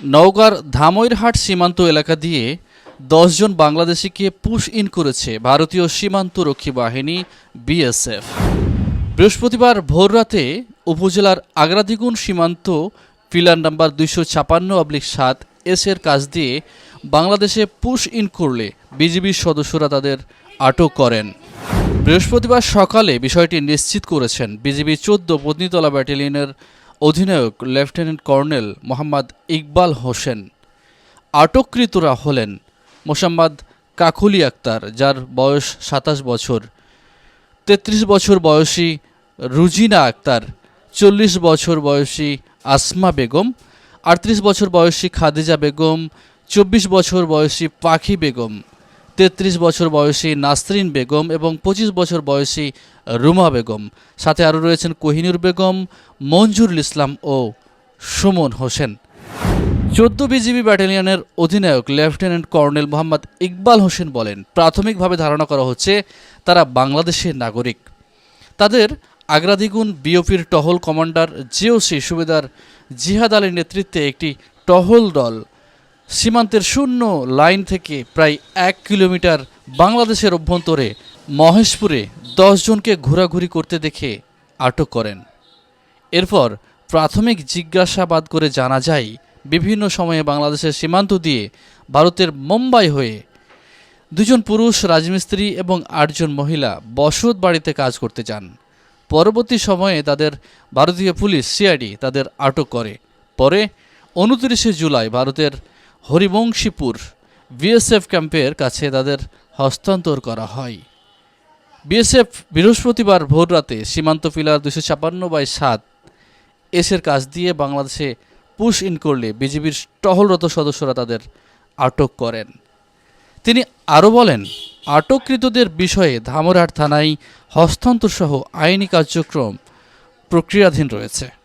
নওগাঁর ধামইরহাট সীমান্ত এলাকা দিয়ে দশজন বাংলাদেশিকে পুশ ইন করেছে ভারতীয় সীমান্ত রক্ষী বাহিনী, বিএসএফ। বৃহস্পতিবার ভোররাতে উপজেলার আগ্রাদিগুন সীমান্ত পিলার নাম্বার দুইশো ছাপান্ন অবলিক সাত এসের কাজ দিয়ে বাংলাদেশে পুশ ইন করলে বিজিবির সদস্যরা তাদের আটক করেন। বৃহস্পতিবার সকালে বিষয়টি নিশ্চিত করেছেন বিজিবি চোদ্দ পত্নীতলা ব্যাটালিয়নের অধিনায়ক লেফটেন্যান্ট কর্নেল মোহাম্মদ ইকবাল হোসেন। আটককৃতরা হলেন মোসাম্মদ কাকুলি আক্তার, যার বয়স সাতাশ বছর, তেত্রিশ বছর বয়সী রুজিনা আক্তার, চল্লিশ বছর বয়সী আসমা বেগম, আটত্রিশ বছর বয়সী খাদিজা বেগম, চব্বিশ বছর বয়সী পাখি বেগম। তেত্রিশ বছর বয়সী নাসরিন বেগম এবং পঁচিশ বছর বয়সী রুমা বেগম। সাথে আরও রয়েছেন কোহিনুর বেগম, মঞ্জুরুল ইসলাম ও সুমন হোসেন। চোদ্দ বিজিবি ব্যাটালিয়নের অধিনায়ক লেফটেন্যান্ট কর্নেল মোহাম্মদ ইকবাল হোসেন বলেন, প্রাথমিকভাবে ধারণা করা হচ্ছে তারা বাংলাদেশের নাগরিক। তাদের আগ্রাদিগুন বিওপির টহল কমান্ডার জিওসি সুবেদার জিহাদ আলীর নেতৃত্বে একটি টহল দল সীমান্তের শূন্য লাইন থেকে প্রায় এক কিলোমিটার বাংলাদেশের অভ্যন্তরে মহেশপুরে দশজনকে ঘোরাঘুরি করতে দেখে আটক করেন। এরপর প্রাথমিক জিজ্ঞাসাবাদ করে জানা যায়, বিভিন্ন সময়ে বাংলাদেশের সীমান্ত দিয়ে ভারতের মুম্বাই হয়ে দুজন পুরুষ, রাজমিস্ত্রি এবং আটজন মহিলা বসত বাড়িতে কাজ করতে যান। পরবর্তী সময়ে তাদের ভারতীয় পুলিশ, সিআইডি তাদের আটক করে। পরে উনত্রিশে জুলাই ভারতের হরিবংশীপুর বিএসএফ ক্যাম্পের কাছে তাদের হস্তান্তর করা হয়। বিএসএফ বৃহস্পতিবার ভোররাতে সীমান্ত পিলার দুশো ছাপান্ন বাই সাত এসের কাজ দিয়ে বাংলাদেশে পুশ ইন করলে বিজিবির টহলরত সদস্যরা তাদের আটক করেন। তিনি আরও বলেন, আটককৃতদের বিষয়ে ধামরহাট থানায় হস্তান্তর সহ আইনি কার্যক্রম প্রক্রিয়াধীন রয়েছে।